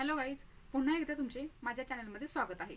Hello guys पुन्हा एकदा तुमचे माझ्या चॅनलमध्ये स्वागत आहे.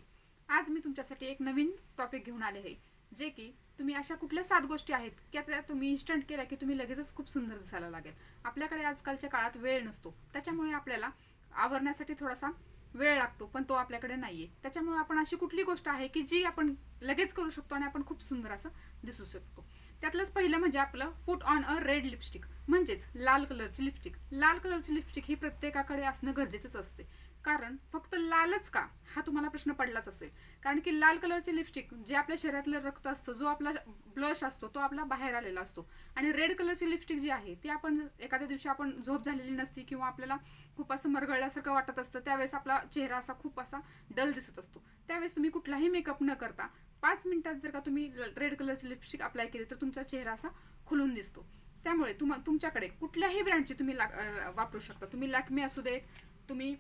आज मी तुमच्यासाठी एक नवीन टॉपिक घेऊन आले आहे जे की तुम्ही अशा कुठल्या सात गोष्टी आहेत की त्या तुम्ही इन्स्टंट केल्या की तुम्ही लगेचच खूप सुंदर दिसायला लागेल. आपल्याकडे आजकालच्या काळात वेळ नसतो त्याच्यामुळे आपल्याला आवरण्यासाठी थोडासा वेळ लागतो पण तो आपल्याकडे नाहीये. त्याच्यामुळे आपण अशी कुठली गोष्ट आहे की जी आपण लगेच करू शकतो आणि आपण खूप सुंदर असं दिसू शकतो. त्यातलंच पहिलं म्हणजे आपलं put on a red lipstick म्हणजेच लाल कलरची लिपस्टिक लाल कलरची लिपस्टिक ही प्रत्येकाकडे असणं गरजेचंच असते. कारण फक्त लालच का? हा तुम्हाला प्रश्न पडलाच असेल. कारण की लाल कलरची लिपस्टिक जे आपल्या शरीरातलं रक्त असतं जो आपला ब्लश असतो तो आपला बाहेर आलेला असतो. आणि रेड कलरची लिपस्टिक जी आहे ती आपण एखाद्या दिवशी आपण झोप झालेली नसती किंवा आपल्याला खूप असं मरगळल्यासारखं वाटत असतं त्यावेळेस आपला चेहरा असा खूप असा डल दिसत असतो. त्यावेळेस तुम्ही कुठलाही मेकअप न करता पाच मिनिटात जर का तुम्ही रेड कलरची लिपस्टिक अप्लाय केली तर तुमचा चेहरा असा खुलून दिसतो. त्यामुळे तुम तुमच्याकडे कुठल्याही ब्रँडची तुम्ही ला- वापरू शकता. तुम्ही लॅकमी असू देत तुम्ही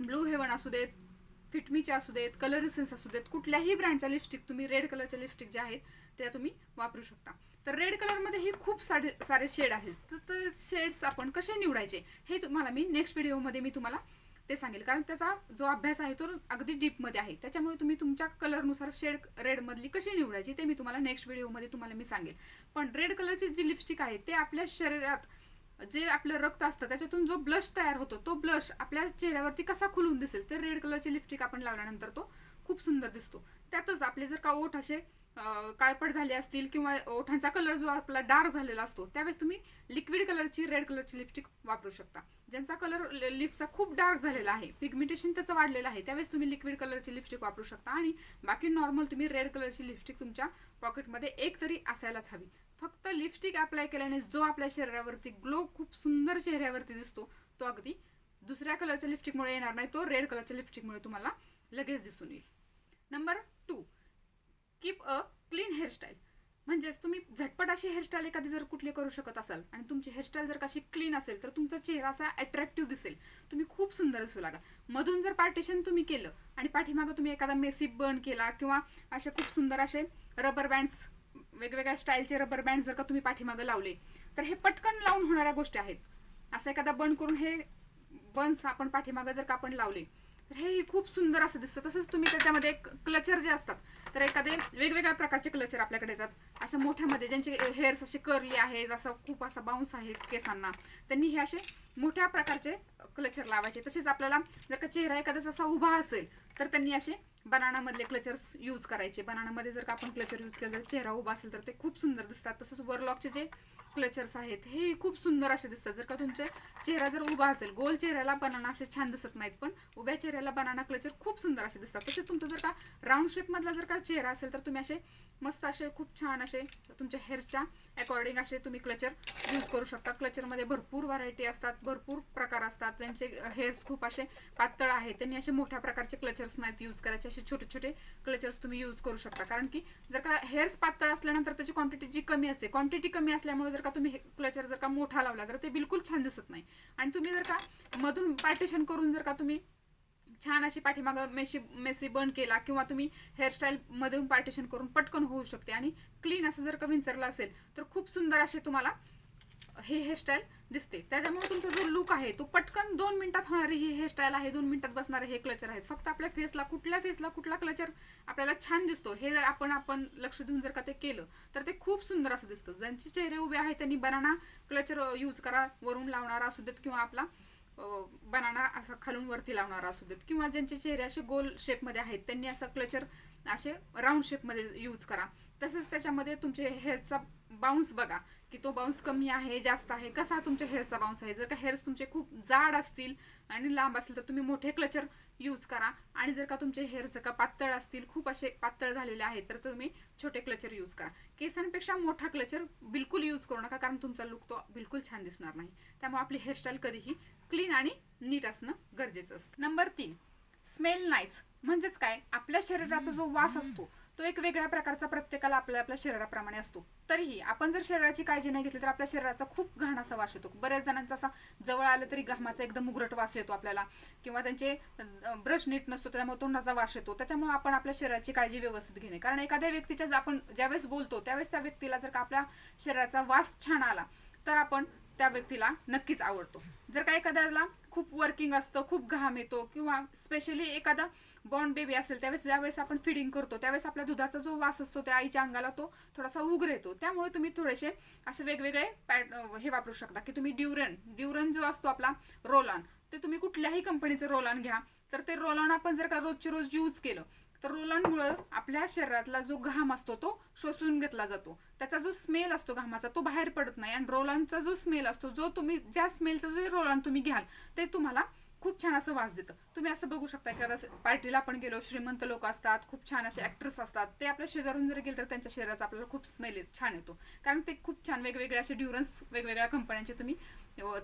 ब्लू हेवन असू देत फिटमीचे असू देत कलर रिसेन्स असू देत कुठल्याही ब्रँडच्या लिपस्टिक तुम्ही रेड कलरच्या लिपस्टिक ज्या आहेत त्या तुम्ही वापरू शकता. तर रेड कलरमध्येही खूप सारे सारे शेड आहेत. तर ते शेड्स आपण कसे निवडायचे हे तुम्हाला मी नेक्स्ट व्हिडिओमध्ये मी तुम्हाला ते सांगेल. कारण त्याचा जो अभ्यास आहे तो अगदी डीपमध्ये आहे. त्याच्यामुळे तुम्ही तुमच्या कलरनुसार शेड रेडमधली कशी निवडायची ते मी तुम्हाला नेक्स्ट व्हिडिओमध्ये तुम्हाला मी सांगेल. पण रेड कलरची जी लिपस्टिक आहे ते आपल्या शरीरात जे आपलं रक्त असतं त्याच्यातून जो ब्लश तयार होतो तो ब्लश आपल्या चेहऱ्यावरती कसा खुलून दिसेल तर रेड कलरची लिपस्टिक आपण लावल्यानंतर तो खूप सुंदर दिसतो. त्यातच आपले जर का ओठ असे काळपट झाले असतील किंवा ओठांचा कलर जो आपला डार्क झालेला असतो त्यावेळेस तुम्ही लिक्विड कलरची रेड कलरची लिपस्टिक वापरू शकता. ज्यांचा कलर लिपचा खूप डार्क झालेला आहे पिगमेंटेशन त्याचं वाढलेलं आहे त्यावेळेस तुम्ही लिक्विड कलरची लिपस्टिक वापरू शकता आणि बाकी नॉर्मल तुम्ही रेड कलरची लिपस्टिक तुमच्या पॉकेटमध्ये एक तरी असायलाच हवी. फक्त लिपस्टिक अप्लाय केल्याने जो आपल्या शरीरावरती ग्लो खूप सुंदर चेहऱ्यावरती दिसतो तो अगदी दुसऱ्या कलरच्या लिपस्टिकमुळे येणार नाही तो रेड कलरच्या लिपस्टिकमुळे तुम्हाला लगेच दिसून येईल. Number two keep a clean hairstyle. म्हणजेच तुम्ही झटपट अशी हेअरस्टाईल एखादी जर कुठली करू शकत असाल आणि तुमची हेअरस्टाईल जर कशी क्लीन असेल तर तुमचा चेहरा असा अट्रॅक्टिव्ह दिसेल. तुम्ही खूप सुंदर दिसू लागा. मधून जर पार्टिशन तुम्ही केलं आणि पाठीमागं तुम्ही एखादा मेसी बर्न केला किंवा असे खूप सुंदर असे रबर बँड्स वेगवेगळ्या स्टाईलचे रबर बँड जर का तुम्ही पाठीमागं लावले तर हे पटकन लावून होणाऱ्या गोष्टी आहेत. असं एखादा बंद करून हे बन्स आपण पाठीमागं जर का आपण लावले तर हे खूप सुंदर असं दिसतं. तसंच तुम्ही त्याच्यामध्ये क्लचर जे असतात तर एखादे वेगवेगळ्या प्रकारचे क्लचर आपल्याकडे येतात. असं मोठ्यामध्ये ज्यांचे हेअर्स असे करली आहेत असं खूप असा बाउन्स आहे केसांना त्यांनी हे असे मोठ्या प्रकारचे क्लचर लावायचे. तसेच आपल्याला जर का चेहरा एखाद्याचा असा उभा असेल तर त्यांनी असे बनानामधले क्लचर्स यूज करायचे. बनानामध्ये जर का आपण क्लचर यूज केलं तर चेहरा उभा असेल तर ते खूप सुंदर दिसतात. तसंच वरलॉकचे जे क्लचर्स आहेत हे खूप सुंदर असे दिसतात. जर का तुमचे चेहरा जर उभा असेल गोल चेहऱ्याला बनाना असे छान दिसत नाहीत पण उभ्या चेहऱ्याला बनाना क्लचर खूप सुंदर असे दिसतात. तसेच तुमचा जर का राऊंड शेपमधला जर का चेहरा असेल तर तुम्ही असे मस्त असे खूप छान असे तुमच्या हेअरच्या अकॉर्डिंग असे तुम्ही क्लचर यूज करू शकता. क्लचरमध्ये भरपूर व्हरायटी असतात भरपूर प्रकार असतात. त्यांचे हेअर्स खूप असे पातळ आहेत. त्यांनी असे मोठ्या प्रकारचे क्लचर्स नाहीत यूज करायचे असे छोटे छोटे क्लचर्स तुम्ही यूज करू शकता. कारण की जर का हेअर्स पातळ असल्यानंतर त्याची क्वांटिटी जी कमी असते क्वांटिटी कमी असल्यामुळे जर का तुम्ही क्लचर जर का मोठा लावला तर ते बिलकुल छान दिसत नाही. आणि तुम्ही जर का मधून पार्टिशन करून जर का तुम्ही छान अशी पाठीमागं मेशी मेसी बंद केला किंवा तुम्ही हेअरस्टाईल मधून पार्टिशन करून पटकन होऊ शकते. आणि क्लीन असं जर का विंचरलं असेल तर खूप सुंदर असे तुम्हाला हे हेअरस्टाईल दिसते. त्याच्यामुळे तुमचा जो लुक आहे तो पटकन दोन मिनिटात होणारी ही हेअरस्टाईल आहे दोन मिनिटात बसणारे हे क्लचर आहेत. फक्त आपल्या फेसला कुठल्या फेसला कुठला क्लचर आपल्याला छान दिसतो हे जर आपण आपण लक्ष देऊन जर का ते केलं तर ते खूप सुंदर असं दिसतं. ज्यांचे चेहरे उभे आहेत त्यांनी बनाना क्लचर यूज करा वरून लावणारा असू देत किंवा आपला बनाना असा खालून वरती लावणारा असू देत. किंवा ज्यांचे चेहरे असे गोल शेपमध्ये आहेत त्यांनी असा क्लचर असे राऊंड शेपमध्ये यूज करा. तसंच त्याच्यामध्ये तुमचे हेअरचा बाउन्स बघा. की तो बाउन्स कमी आहे जास्त आहे कसा तुमच्या हेअरचा बाउन्स आहे? जर का हेअर्स तुमचे खूप जाड असतील आणि लांब असतील तर तुम्ही मोठे क्लचर यूज करा. आणि जर का तुमचे हेअर जर का पातळ असतील खूप असे पातळ झालेले आहेत तर तुम्ही छोटे क्लचर यूज करा. केसांपेक्षा मोठा क्लचर बिलकुल यूज करू नका कारण तुमचा लुक तो बिलकुल छान दिसणार नाही. त्यामुळे आपली हेअरस्टाईल कधीही क्लीन आणि नीट असणं गरजेचं असतं. नंबर तीन स्मेल नाईस म्हणजेच काय? आपल्या शरीराचा जो वास असतो तो एक वेगळ्या प्रकारचा प्रत्येकाला आपल्या आपल्या शरीराप्रमाणे असतो. तरीही आपण जर शरीराची काळजी नाही घेतली तर आपल्या शरीराचा खूप घाण असा वास येतो. बऱ्याच जणांचा असा जवळ आलं तरी घामाचा एकदम उग्रट वास येतो आपल्याला. किंवा त्यांचे ब्रश नीट नसतो त्यामुळे तोंडाचा वास येतो. त्याच्यामुळे आपण आपल्या शरीराची काळजी व्यवस्थित घेणे. कारण एखाद्या व्यक्तीच्या आपण ज्यावेळेस बोलतो त्यावेळेस त्या व्यक्तीला जर का आपल्या शरीराचा वास छान आला तर आपण त्या व्यक्तीला नक्कीच आवडतो. जर का एखाद्याला खूप वर्किंग असतं खूप घाम येतो किंवा स्पेशली एखादा बॉर्न बेबी असेल त्यावेळेस ज्यावेळेस आपण फिडिंग करतो त्यावेळेस आपल्या दुधाचा जो वास असतो त्या आईच्या अंगाला तो थोडासा उग्र येतो. त्यामुळे तुम्ही थोडेसे असे वेगवेगळे पॅट हे वापरू शकता की तुम्ही ड्युरन ड्युरन जो असतो आपला रोलॉन ते तुम्ही कुठल्याही कंपनीचं रोलॉन घ्या. तर ते रोलॉन आपण जर का रोजचे रोज यूज केलं तर रोलांमुळं आपल्या शरीरातला जो घाम असतो तो शोषून घेतला जातो. त्याचा जो स्मेल असतो घामाचा तो बाहेर पडत नाही. आणि रोलांचा जो स्मेल असतो जो तुम्ही ज्या स्मेलचा जो रोलान तुम्ही घ्याल ते तुम्हाला खूप छान असं वास देतं. तुम्ही असं बघू शकता एखादा पार्टीला आपण गेलो श्रीमंत लोक असतात खूप छान असे ॲक्टर्स असतात. ते आपल्या शेजारून जर गेले तर त्यांच्या शरीराचा आपल्याला खूप स्मेल येत छान येतो. कारण ते खूप छान वेगवेगळे असे ड्युरन्स वेगवेगळ्या कंपन्यांचे तुम्ही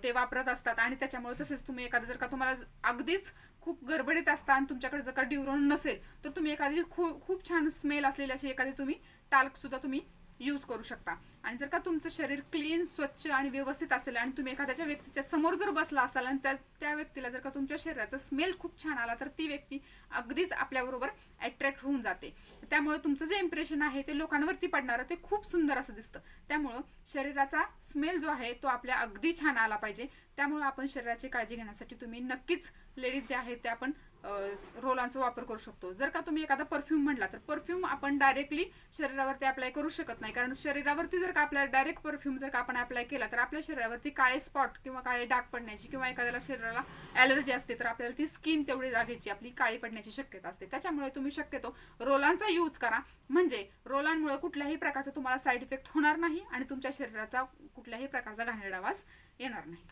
ते वापरत असतात. आणि त्याच्यामुळे तसेच तुम्ही एखादं जर का तुम्हाला अगदीच खूप गडबडीत असता आणि तुमच्याकडे जर का ड्युरोन नसेल तर तुम्ही एखादी खूप खूप छान स्मेल असलेली अशी एखादी तुम्ही टाल्क सुद्धा तुम्ही यूज करू शकता. आणि जर का तुमचं शरीर क्लीन स्वच्छ आणि व्यवस्थित असेल आणि तुम्ही एखाद्याच्या व्यक्तीच्या समोर जर बसला असाल आणि त्या त्या व्यक्तीला जर का तुमच्या शरीराचा स्मेल खूप छान आला तर ती व्यक्ती अगदीच आपल्याबरोबर अट्रॅक्ट होऊन जाते. त्यामुळे तुमचं जे इम्प्रेशन आहे ते लोकांवरती पडणारं ते खूप सुंदर असं दिसतं. त्यामुळं शरीराचा स्मेल जो आहे तो आपल्या अगदी छान आला पाहिजे. त्यामुळे आपण शरीराची काळजी घेण्यासाठी तुम्ही नक्कीच लेडीज जे आहेत ते आपण रोलांचा वापर करू शकतो. जर का तुम्ही एखादा परफ्यूम म्हटला तर परफ्यूम आपण डायरेक्टली शरीरावरती अप्लाय करू शकत नाही. कारण शरीरावरती जर का आपल्याला डायरेक्ट परफ्यूम जर का आपण अप्लाय केला तर आपल्या शरीरावरती काळे स्पॉट किंवा काळे डाग पडण्याची किंवा एखाद्याला शरीराला ॲलर्जी असते तर आपल्याला ती स्किन तेवढी जागेची आपली काळी पडण्याची शक्यता असते. त्याच्यामुळे तुम्ही शक्यतो रोलांचा यूज करा. म्हणजे रोलांमुळे कुठल्याही प्रकारचा तुम्हाला साईड इफेक्ट होणार नाही आणि तुमच्या शरीराचा कुठल्याही प्रकारचा घाणेरडा वास येणार नाही.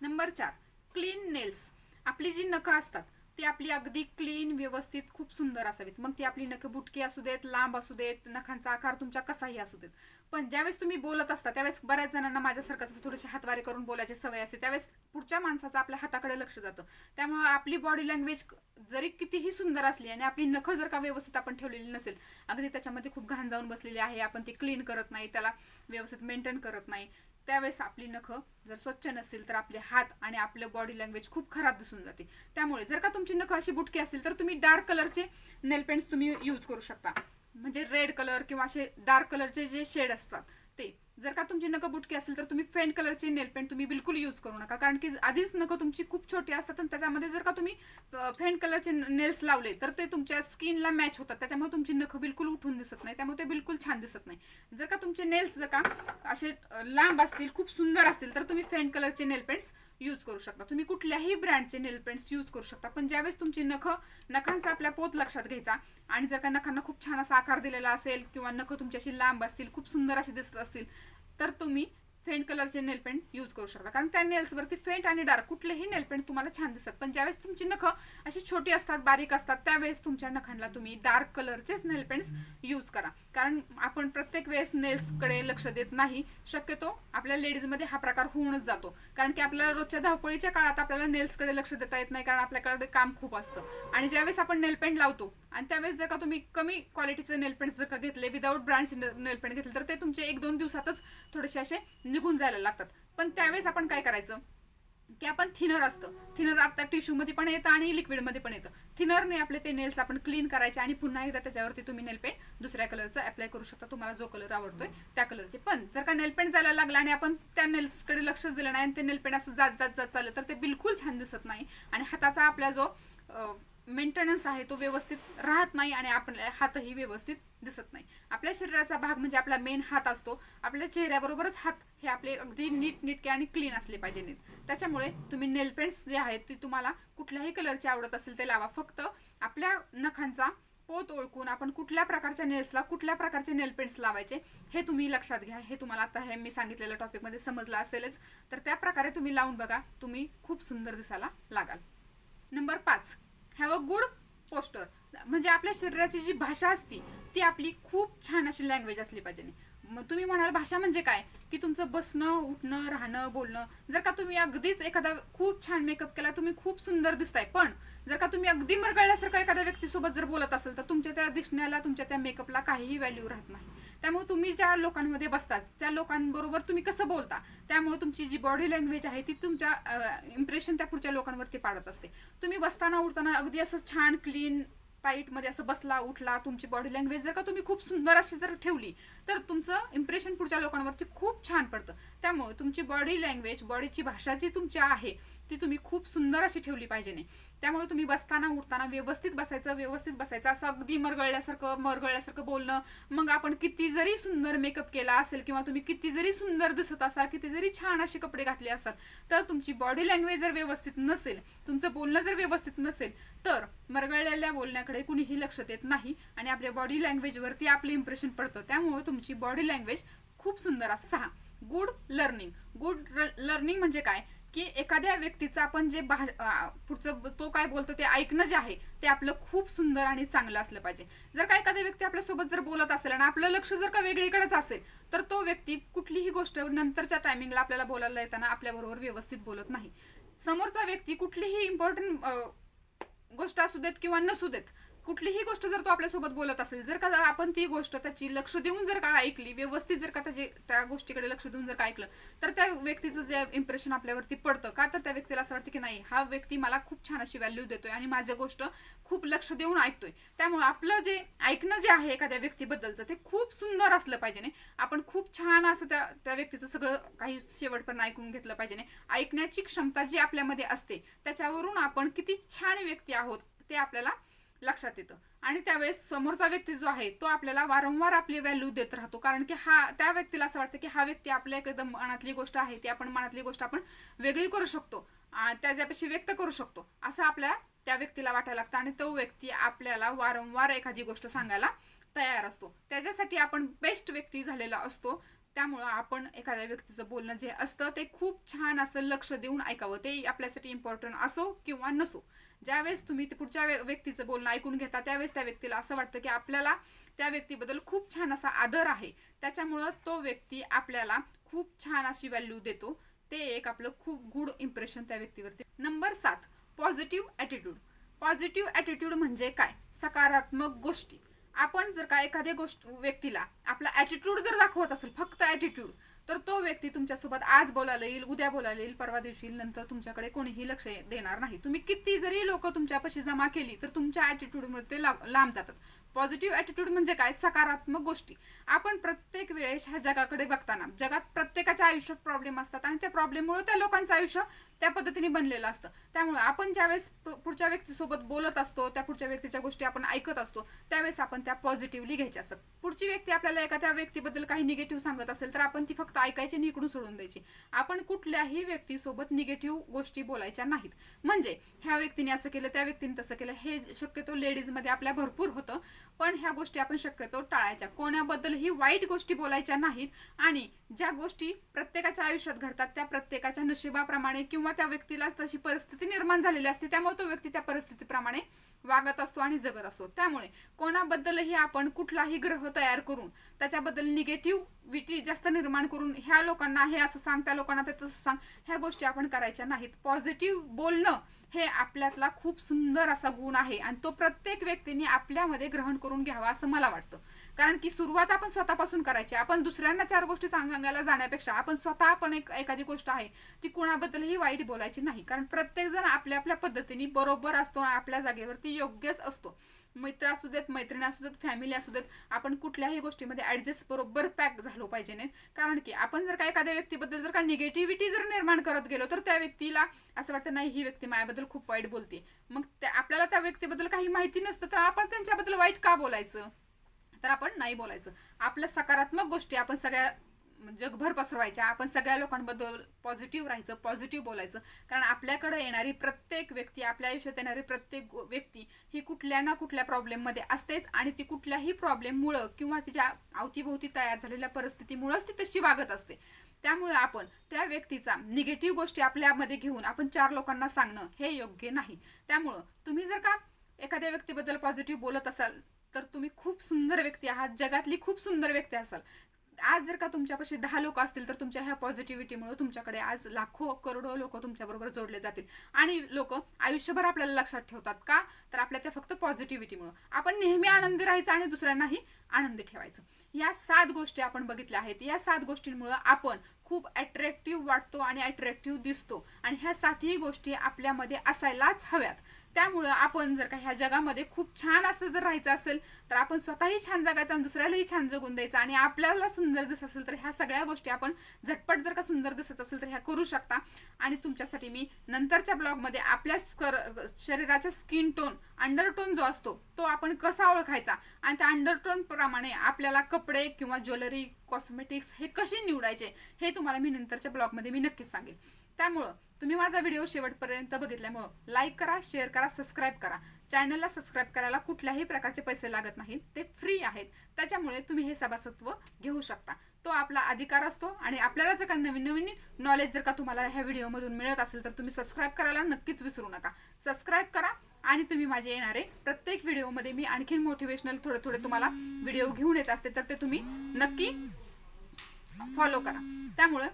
नंबर चार क्लीन नेल्स आपली जी नखं असतात ती आपली अगदी क्लीन व्यवस्थित खूप सुंदर असावीत. मग ती आपली नखं बुटकी असू देत लांब असू देत नखांचा आकार तुमच्या कसाही असू देत. पण ज्यावेळेस तुम्ही बोलत असता त्यावेळेस बऱ्याच जणांना माझ्यासारखं थोडेसे हातवारे करून बोलायची सवय असते. त्यावेळेस पुढच्या माणसाचं आपल्या हाताकडे लक्ष जातं. त्यामुळे आपली बॉडी लँग्वेज जरी कितीही सुंदर असली आणि आपली नखं जर का व्यवस्थित आपण ठेवलेली नसेल अगदी त्याच्यामध्ये खूप घाण जाऊन बसलेली आहे आपण ती क्लीन करत नाही त्याला व्यवस्थित मेंटेन करत नाही त्यावेळेस आपली नखं जर स्वच्छ नसतील तर आपले हात आणि आपलं बॉडी लँग्वेज खूप खराब दिसून जाते. त्यामुळे जर का तुमची नखं अशी बुटकी असतील तर तुम्ही डार्क कलरचे नेल पेंट्स तुम्ही यूज करू शकता. म्हणजे रेड कलर किंवा असे डार्क कलरचे जे शेड असतात ते. जर का तुमची नखं बुटकी असेल तर तुम्ही फेंट कलरचे नेल पेंट तुम्ही बिलकुल यूज करू नका. कारण की आधीच नखं तुमची खूप छोटी असतात आणि त्याच्यामध्ये जर का तुम्ही फेंट कलरचे नेल्स लावले तर ते तुमच्या स्किनला मॅच होतात. त्याच्यामुळे तुमची नखं बिलकुल उठून दिसत नाही. त्यामुळे ते बिलकुल छान दिसत नाही. जर का तुमचे नेल्स जर का असे लांब असतील खूप सुंदर असतील तर तुम्ही फेंट कलरचे नेल पेंट्स यूज करू शकता. तुम्ही कुठल्याही ब्रँडचे नेल पेंट्स यूज करू शकता. पण ज्यावेळेस तुमची नखं नखांचा आपल्या पोत लक्षात घ्यायचा आणि जर का नखांना खूप छान असा आकार दिलेला असेल किंवा नखं तुमच्याशी अशी लांब असतील खूप सुंदर अशी दिसत असतील तर तुम्ही फेंट कलरचे नेल पेंट यूज करू शकता. कारण त्या नेल्सवरती फेंट आणि डार्क कुठलेही नेल पेंट तुम्हाला छान दिसतात. पण ज्यावेळेस तुमची नखं अशी छोटी असतात बारीक असतात त्यावेळेस तुमच्या नखांना तुम्ही डार्क कलरचेच नेल पेंट्स यूज करा. कारण आपण प्रत्येक वेळेस नेल्सकडे लक्ष देत नाही शक्यतो आपल्या लेडीजमध्ये हा प्रकार होऊनच जातो. कारण की आपल्याला रोजच्या धावपळीच्या काळात आपल्याला नेल्सकडे लक्ष देता येत नाही कारण आपल्याकडे काम खूप असतं. आणि ज्यावेळेस आपण नेल पेंट लावतो आणि त्यावेळेस जर का तुम्ही कमी क्वालिटीचे नेलपेंट्स जर का घेतले विदाऊट ब्रँडचे नेल पेंट घेतले तर ते तुमचे एक दोन दिवसातच थोडेसे असे निघून जायला लागतात. पण त्यावेळेस आपण काय करायचं? की आपण थिनर असतं. थिनर आता टिश्यू मध्ये पण येतं आणि लिक्विडमध्ये पण येतं. थिनरने आपले ते नेल्स आपण क्लीन करायचे आणि पुन्हा एकदा त्याच्यावरती तुम्ही नेल पेंट दुसऱ्या कलरचा अप्लाय करू शकता. तुम्हाला जो कलर आवडतोय त्या कलरचे पण जर का नेल पेंट जायला लागला आणि आपण त्या नेल्सकडे लक्ष दिलं नाही आणि ते नेल पेंट असं जात जात जात चाललं तर ते बिलकुल छान दिसत नाही. आणि हाताचा आपला जो मेंटेनन्स आहे तो व्यवस्थित राहत नाही आणि आपल्या हातही व्यवस्थित दिसत नाही. आपल्या शरीराचा भाग म्हणजे आपला मेन हात असतो. आपल्या चेहऱ्याबरोबरच हात हे आपले अगदी नीट नीटके आणि क्लीन असले पाहिजे नीट. त्याच्यामुळे तुम्ही नेल पेंट्स जे आहेत ते तुम्हाला कुठल्याही कलरचे आवडत असेल ते लावा. फक्त आपल्या नखांचा पोत ओळखून आपण कुठल्या प्रकारच्या नेल्सला कुठल्या प्रकारचे नेल पेंट्स लावायचे हे तुम्ही लक्षात घ्या. हे तुम्हाला आता हे मी सांगितलेल्या टॉपिकमध्ये समजलं असेलच. तर त्या प्रकारे तुम्ही लावून बघा. तुम्ही खूप सुंदर दिसायला लागाल. नंबर पाच. हॅव अ गुड पोस्टर म्हणजे आपल्या शरीराची जी भाषा असती ती आपली खूप छान अशी लँग्वेज असली पाहिजे. मग तुम्ही म्हणाल भाषा म्हणजे काय? की तुमचं बसणं उठणं राहणं बोलणं. जर का तुम्ही अगदीच एखादा खूप छान मेकअप केला तुम्ही खूप सुंदर दिसताय. पण जर का तुम्ही अगदी मरगळल्यासारखं एखाद्या व्यक्तीसोबत जर बोलत असेल तर तुमच्या त्या दिसण्याला तुमच्या त्या मेकअपला काहीही व्हॅल्यू राहत नाही. त्यामुळे तुम्ही ज्या लोकांमध्ये बसतात त्या लोकांबरोबर तुम्ही कसं बोलता त्यामुळे तुमची जी बॉडी लँग्वेज आहे ती तुमच्या इम्प्रेशन त्या पुढच्या लोकांवरती पाडत असते. तुम्ही बसताना उठताना अगदी असं छान क्लीन टाईटमध्ये असं बसला उठला तुमची बॉडी लँग्वेज जर का तुम्ही खूप सुंदर अशी जर ठेवली तर तुमचं इम्प्रेशन पुढच्या लोकांवरती खूप छान पडतं. त्यामुळे तुमची बॉडी लँग्वेज बॉडीची भाषा जी तुमची आहे ती तुम्ही खूप सुंदर अशी ठेवली पाहिजे नाही. त्यामुळे तुम्ही बसताना उठताना व्यवस्थित बसायचं व्यवस्थित बसायचं असं अगदी मरगळल्यासारखं मरगळल्यासारखं बोलणं. मग आपण किती जरी सुंदर मेकअप केला असेल किंवा तुम्ही किती जरी सुंदर दिसत असाल किती जरी छान असे कपडे घातले असाल तर तुमची बॉडी लँग्वेज जर व्यवस्थित नसेल तुमचं बोलणं जर व्यवस्थित नसेल तर मरगळलेल्या बोलण्याकडे कुणीही लक्ष देत नाही आणि आपल्या बॉडी लँग्वेजवरती आपलं इम्प्रेशन पडतं. त्यामुळे तुमची बॉडी लँग्वेज खूप सुंदर असं सहा गुड लर्निंग गुड लर्निंग म्हणजे काय? की एखाद्या व्यक्तीचं आपण जे भा पुढचं तो काय बोलतो ते ऐकणं जे आहे ते आपलं खूप सुंदर आणि चांगलं असलं पाहिजे. जर का एखादा व्यक्ती आपल्यासोबत जर बोलत असेल आणि आपलं लक्ष जर का वेगळीकडेच असेल तर तो व्यक्ती कुठलीही गोष्ट नंतरच्या टायमिंगला आपल्याला बोलायला येताना आपल्याबरोबर व्यवस्थित बोलत नाही. समोरचा व्यक्ती कुठलीही इम्पॉर्टंट गोष्ट असू देत किंवा नसू देत कुठलीही गोष्ट जर तो आपल्यासोबत बोलत असेल जर का आपण ती गोष्ट त्याची लक्ष देऊन जर का ऐकली व्यवस्थित जर का त्याची त्या गोष्टीकडे लक्ष देऊन जर का ऐकलं तर त्या व्यक्तीचं जे इम्प्रेशन आपल्यावरती पडतं का तर त्या व्यक्तीला असं वाटतं की नाही हा व्यक्ती मला खूप छान अशी व्हॅल्यू देतोय आणि माझ्या गोष्ट खूप लक्ष देऊन ऐकतोय. त्यामुळे आपलं जे ऐकणं जे आहे एखाद्या व्यक्तीबद्दलचं ते खूप सुंदर असलं पाहिजे नाही. आपण खूप छान असं त्या त्या व्यक्तीचं सगळं काही शेवटपर्यंत ऐकून घेतलं पाहिजे नाही. ऐकण्याची क्षमता जी आपल्यामध्ये असते त्याच्यावरून आपण किती छान व्यक्ती आहोत ते आपल्याला लक्षात येतं. आणि त्यावेळेस समोरचा व्यक्ती जो आहे तो आपल्याला वारंवार आपली व्हॅल्यू देत राहतो. कारण की हा त्या व्यक्तीला असं वाटतं की हा व्यक्ती आपल्या एकदम मनातली गोष्ट आहे ती आपण मनातली गोष्ट आपण वेगळी करू शकतो. त्याच्यापेक्षा व्यक्त करू शकतो. असं आपल्या त्या व्यक्तीला वाटायला लागतं. आणि तो व्यक्ती आपल्याला वारंवार एखादी गोष्ट सांगायला तयार असतो. त्याच्यासाठी आपण बेस्ट व्यक्ती झालेला असतो. त्यामुळं आपण एखाद्या व्यक्तीचं बोलणं जे असतं ते खूप छान असं लक्ष देऊन ऐकावं. ते आपल्यासाठी इम्पॉर्टंट असो किंवा नसो. ज्यावेळेस तुम्ही ते पुढच्या व्य- व्यक्तीचं बोलणं ऐकून घेता त्यावेळेस त्या व्यक्तीला असं वाटतं की आपल्याला त्या व्यक्तीबद्दल खूप छान असा आदर आहे. त्याच्यामुळं तो व्यक्ती आपल्याला खूप छान अशी व्हॅल्यू देतो. ते एक आपलं खूप गुड इम्प्रेशन त्या व्यक्तीवरती. नंबर सात पॉझिटिव्ह ॲटिट्यूड पॉझिटिव्ह ॲटिट्यूड म्हणजे काय? सकारात्मक गोष्टी. आपण जर का एखाद्या गोष्ट व्यक्तीला आपला ॲटिट्यूड जर दाखवत असेल फक्त ॲटिट्यूड तर तो व्यक्ती तुमच्यासोबत आज बोलायला येईल उद्या बोलायला येईल परवा दिवशी येईल नंतर तुमच्याकडे कोणीही लक्ष देणार नाही. तुम्ही किती जरी लोक तुमच्यापाशी जमा केली तर तुमच्या ॲटिट्यूडमुळे ते लांब लांब जातात. पॉझिटिव्ह ॲटिट्यूड म्हणजे काय? सकारात्मक गोष्टी. आपण प्रत्येक वेळेस ह्या जगाकडे बघताना जगात प्रत्येकाच्या आयुष्यात प्रॉब्लेम असतात आणि त्या प्रॉब्लेममुळे त्या लोकांचं आयुष्य त्या पद्धतीने बनलेलं असतं. त्यामुळे आपण ज्यावेळेस पु- पुढच्या व्यक्तीसोबत बोलत असतो त्या पुढच्या व्यक्तीच्या गोष्टी आपण ऐकत असतो त्यावेळेस आपण त्या पॉझिटिव्हली घ्यायच्या असतात. पुढची व्यक्ती आपल्याला एखाद्या व्यक्तीबद्दल काही निगेटिव्ह सांगत असेल तर आपण ती फक्त ऐकायची आणि इकडून सोडून द्यायची. आपण कुठल्याही व्यक्तीसोबत निगेटिव्ह गोष्टी बोलायच्या नाहीत. म्हणजे ह्या व्यक्तीने असं केलं त्या व्यक्तीने तसं केलं हे शक्यतो लेडीजमध्ये आपल्या भरपूर होतं. पण ह्या गोष्टी आपण शक्यतो टाळायच्या. कोणाबद्दलही वाईट गोष्टी बोलायच्या नाहीत आणि ज्या गोष्टी प्रत्येकाच्या आयुष्यात घडतात त्या प्रत्येकाच्या नशिबाप्रमाणे किंवा त्या व्यक्तीला तशी परिस्थिती निर्माण झालेली असते त्यामुळे तो व्यक्ती त्या परिस्थितीप्रमाणे वागत असतो आणि जगत असतो. त्यामुळे कोणाबद्दलही आपण कुठलाही ग्रह तयार करून त्याच्याबद्दल निगेटिव्हिटी जास्त निर्माण करून ह्या लोकांना हे असं सांग त्या लोकांना ते तसं सांग ह्या गोष्टी आपण करायच्या नाहीत. पॉझिटिव्ह बोलणं हे आपल्यातला खूप सुंदर असा गुण आहे आणि तो प्रत्येक व्यक्तीने आपल्यामध्ये ग्रहण करून घ्यावा असं मला वाटतं. कारण की सुरुवात आपण स्वतःपासून करायची. आपण दुसऱ्यांना चार गोष्टी सांगायला जाण्यापेक्षा आपण स्वतः आपण एक एखादी गोष्ट आहे ती कुणाबद्दलही वाईट बोलायची नाही. कारण प्रत्येकजण आपल्या आपल्या पद्धतीने बरोबर असतो आणि आपल्या जागेवरती योग्यच असतो. मित्र असू देत मैत्रिणी असू देत फॅमिली असू देत आपण कुठल्याही गोष्टीमध्ये ॲडजस्ट बरोबर पॅक झालो पाहिजे नाही. कारण की आपण जर का एखाद्या व्यक्तीबद्दल जर का निगेटिव्हिटी जर निर्माण करत गेलो तर त्या व्यक्तीला असं वाटतं नाही ही व्यक्ती माझ्याबद्दल खूप वाईट बोलते. मग त्या आपल्याला त्या व्यक्तीबद्दल काही माहिती नसतं तर आपण त्यांच्याबद्दल वाईट का बोलायचं? तर आपण नाही बोलायचं. आपल्या सकारात्मक गोष्टी आपण सगळ्या म्हणजे जगभर पसरवायच्या आपण सगळ्या लोकांबद्दल पॉझिटिव्ह राहायचं पॉझिटिव्ह बोलायचं. कारण आपल्याकडे येणारी प्रत्येक व्यक्ती आपल्या आयुष्यात येणारी प्रत्येक गो- व्यक्ती ही कुठल्या ना कुठल्या प्रॉब्लेममध्ये असतेच आणि ती कुठल्याही प्रॉब्लेममुळं किंवा तिच्या अवतीभोवती तयार झालेल्या परिस्थितीमुळंच ती तशी वागत असते. त्यामुळे आपण त्या व्यक्तीचा निगेटिव्ह गोष्टी आपल्यामध्ये घेऊन आपण चार लोकांना सांगणं हे योग्य नाही. त्यामुळं तुम्ही जर का एखाद्या व्यक्तीबद्दल पॉझिटिव्ह बोलत असाल तर तुम्ही खूप सुंदर व्यक्ती आहात जगातली खूप सुंदर व्यक्ती असाल. आज जर का तुमच्यापाशी दहा लोक असतील तर तुमच्या ह्या पॉझिटिव्हिटीमुळे तुमच्याकडे आज लाखो करोडो लोक तुमच्याबरोबर जोडले जातील. आणि लोक आयुष्यभर आपल्याला लक्षात ठेवतात का? तर आपल्या त्या फक्त पॉझिटिव्हिटीमुळे आपण नेहमी आनंदी राहायचं आणि दुसऱ्यांनाही आनंद ठेवायचं. या सात गोष्टी आपण बघितल्या आहेत. या सात गोष्टींमुळं आपण खूप अट्रॅक्टिव्ह वाटतो आणि अट्रॅक्टिव्ह दिसतो. आणि ह्या सातही गोष्टी आपल्यामध्ये असायलाच हव्यात. त्यामुळं आपण जर का ह्या जगामध्ये खूप छान असं जर राहायचं असेल तर आपण स्वतःही छान जगायचं आणि दुसऱ्यालाही छान जगून द्यायचं आणि आपल्याला सुंदर दिसत असेल तर ह्या सगळ्या गोष्टी आपण झटपट जर का सुंदर दिसत असेल तर ह्या करू शकता. आणि तुमच्यासाठी मी नंतरच्या ब्लॉगमध्ये आपल्या स्कर शरीराचा स्किन टोन अंडरटोन जो असतो तो आपण कसा ओळखायचा? आणि त्या अंडरटोन प्रमाणे आपल्याला कपडे किंवा ज्वेलरी कॉस्मेटिक्स हे कसे निवडायचे हे तुम्हाला मी नंतरच्या ब्लॉगमध्ये मी नक्कीच सांगेन. त्यामुळं तुम्ही माझा व्हिडिओ शेवटपर्यंत बघितल्यामुळं लाईक करा शेअर करा सबस्क्राईब करा. चॅनलला सबस्क्राईब करायला कुठल्याही प्रकारचे पैसे लागत नाहीत. ते फ्री आहेत. त्याच्यामुळे तुम्ही हे सभासत्व घेऊ शकता. तो आपला अधिकार असतो आणि आपल्याला जर का नवीन नवीन नॉलेज जर का तुम्हाला ह्या व्हिडिओमधून मिळत असेल तर तुम्ही सबस्क्राईब करायला नक्कीच विसरू नका. सबस्क्राईब करा आणि तुम्ही माझे येणारे प्रत्येक व्हिडिओमध्ये मी आणखीन मोटिवेशनल थोडे थोडे तुम्हाला व्हिडिओ घेऊन येत असते तर ते तुम्ही नक्की फॉलो करा. त्यामुळं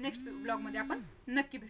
नेक्स्ट ब्लॉगमध्ये आपण नक्की भेटू.